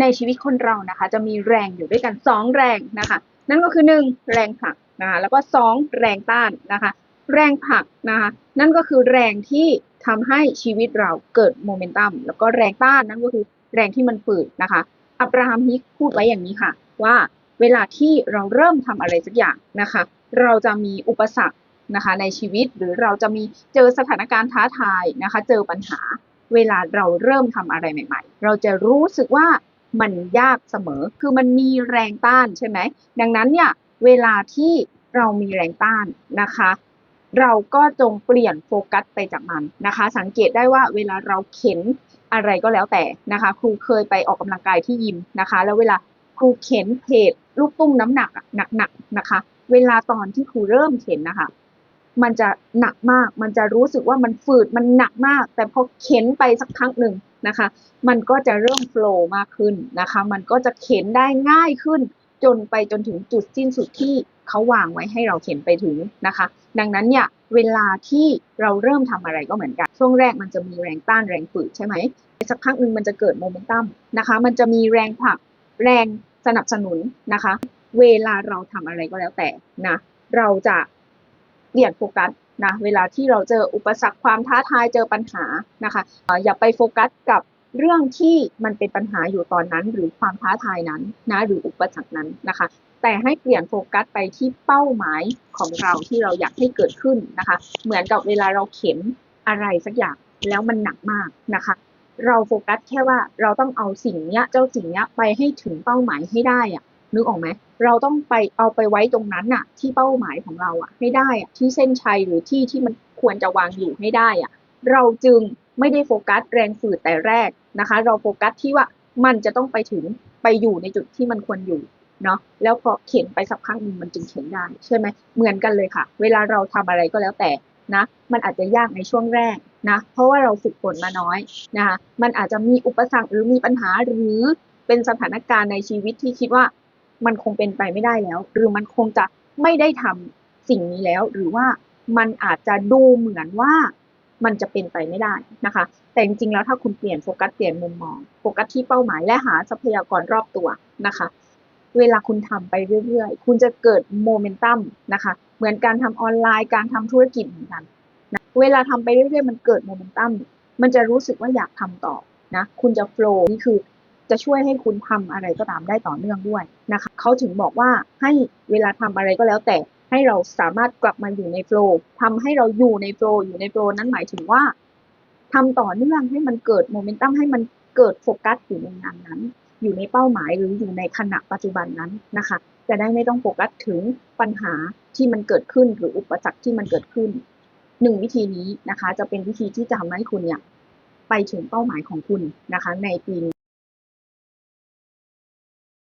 ในชีวิตคนเรานะคะ จะมีแรงอยู่ด้วยกันสองแรงนะคะ นั่นก็คือหนึ่งแรงผลักนะคะแล้วก็สองแรงต้านนะคะ แรงผลักนะคะนั่นก็คือแรงที่ทำให้ชีวิตเราเกิดโมเมนตัมแล้วก็แรงต้านนั่นก็คือแรงที่มันฝืดนะคะ อับราฮัมฮิกพูดไว้อย่างนี้ค่ะ ว่าเวลาที่เราเริ่มทำอะไรสักอย่างนะคะ เราจะมีอุปสรรคนะคะในชีวิตหรือเราจะมีเจอสถานการณ์ท้าทายนะคะ เจอปัญหาเวลาเราเริ่มทำอะไรใหม่ ๆ เราจะรู้สึกว่า มันยากเสมอ คือมันมีแรงต้านใช่ไหม ดังนั้นเนี่ยเวลาที่เรามีแรงต้านนะคะ เราก็จงเปลี่ยนโฟกัสไปจากมันนะคะ สังเกตได้ว่าเวลาเราเข็นอะไรก็แล้วแต่นะคะ ครูเคยไปออกกำลังกายที่ยิมนะคะ แล้วเวลาครูเข็นเพจลูกตุ้มน้ำหนักหนักๆนะคะ เวลาตอนที่ครูเริ่มเข็นนะคะ มันจะหนักมาก มันจะรู้สึกว่ามันฝืด มันหนักมาก แต่พอเข็นไปสักพักหนึ่งนะคะ มันก็จะเริ่มโฟลว์มากขึ้นนะคะ มันก็จะเข็นได้ง่ายขึ้น จนไปจนถึงจุดสิ้นสุดที่เขาวางไว้ให้เราเข็นไปถึงนะคะ ดังนั้นเนี่ยเวลาที่เราเริ่มทำอะไรก็เหมือนกัน ช่วงแรกมันจะมีแรงต้านแรงฝืดใช่ไหมสักพักหนึ่งมันจะเกิดโมเมนตัมนะคะ มันจะมีแรงผลักแรงสนับสนุนนะคะ เวลาเราทำอะไรก็แล้วแต่นะ เราจะ เปลี่ยนโฟกัสนะเวลาที่เราเจออุปสรรคความท้าทายเจอปัญหานะคะเอ่ออย่าไปโฟกัสกับเรื่องที่มันเป็นปัญหาอยู่ตอนนั้น หรือความท้าทายนั้นนะหรืออุปสรรคนั้นนะคะ แต่ให้เปลี่ยนโฟกัสไปที่เป้าหมายของเราที่เราอยากให้เกิดขึ้นนะคะ เหมือนกับเวลาเราเข็นอะไรสักอย่างแล้วมันหนักมากนะคะ เราโฟกัสแค่ว่าเราต้องเอาสิ่งเนี้ยเจ้าสิ่งเนี้ยไปให้ถึงเป้าหมายให้ได้อะ นึกออกไหมเราต้องไปเอาไปไว้ตรงนั้นน่ะ ที่เป้าหมายของเราอะให้ได้อะที่เส้นชัยหรือที่ที่มันควรจะวางอยู่ให้ได้อะเราจึงไม่ได้โฟกัสแรงฝืดแต่แรกนะคะ เราโฟกัสที่ว่ามันจะต้องไปถึงไปอยู่ในจุดที่มันควรอยู่เนาะแล้วพอเข็นไปสักพักหนึ่งมันจึงเข็นได้ใช่ไหมเหมือนกันเลยค่ะ เวลาเราทำอะไรก็แล้วแต่นะ มันอาจจะยากในช่วงแรกนะ เพราะว่าเราฝึกฝนมาน้อยนะคะมันอาจจะมีอุปสรรคหรือมีปัญหาหรือเป็นสถานการณ์ในชีวิตที่คิดว่า มันคงเป็นไปไม่ได้แล้ว หรือมันคงจะไม่ได้ทำสิ่งนี้แล้ว หรือว่ามันอาจจะดูเหมือนว่ามันจะเป็นไปไม่ได้นะคะ แต่จริงๆแล้วถ้าคุณเปลี่ยนโฟกัสเปลี่ยนมุมมองโฟกัสที่เป้าหมายและหาทรัพยากรรอบตัวนะคะ เวลาคุณทำไปเรื่อยๆ คุณจะเกิดโมเมนตัมนะคะ เหมือนการทำออนไลน์การทำธุรกิจเหมือนกันนะเวลาทำไปเรื่อยๆ มันเกิดโมเมนตัมมันจะรู้สึกว่าอยากทำต่อนะ คุณจะโฟล์นี่คือ จะช่วยให้คุณทำอะไรก็ตามได้ต่อเนื่องด้วยนะคะเขาถึงบอกว่าให้เวลาทำอะไรก็แล้วแต่ให้เราสามารถกลับมาอยู่ในโฟล์ทำให้เราอยู่ในโฟล์อยู่ในโฟล์นั้นหมายถึงว่าทำต่อเนื่องให้มันเกิดโมเมนตัมให้มันเกิดโฟกัสอยู่ในงานนั้น อยู่ในเป้าหมายหรืออยู่ในขณะปัจจุบันนั้นนะคะ จะได้ไม่ต้องโฟกัสถึงปัญหาที่มันเกิดขึ้นหรืออุปสรรคที่มันเกิดขึ้นหนึ่งวิธีนี้นะคะ จะเป็นวิธีที่จะทำให้คุณเนี่ยไปถึงเป้าหมายของคุณนะคะ ในปี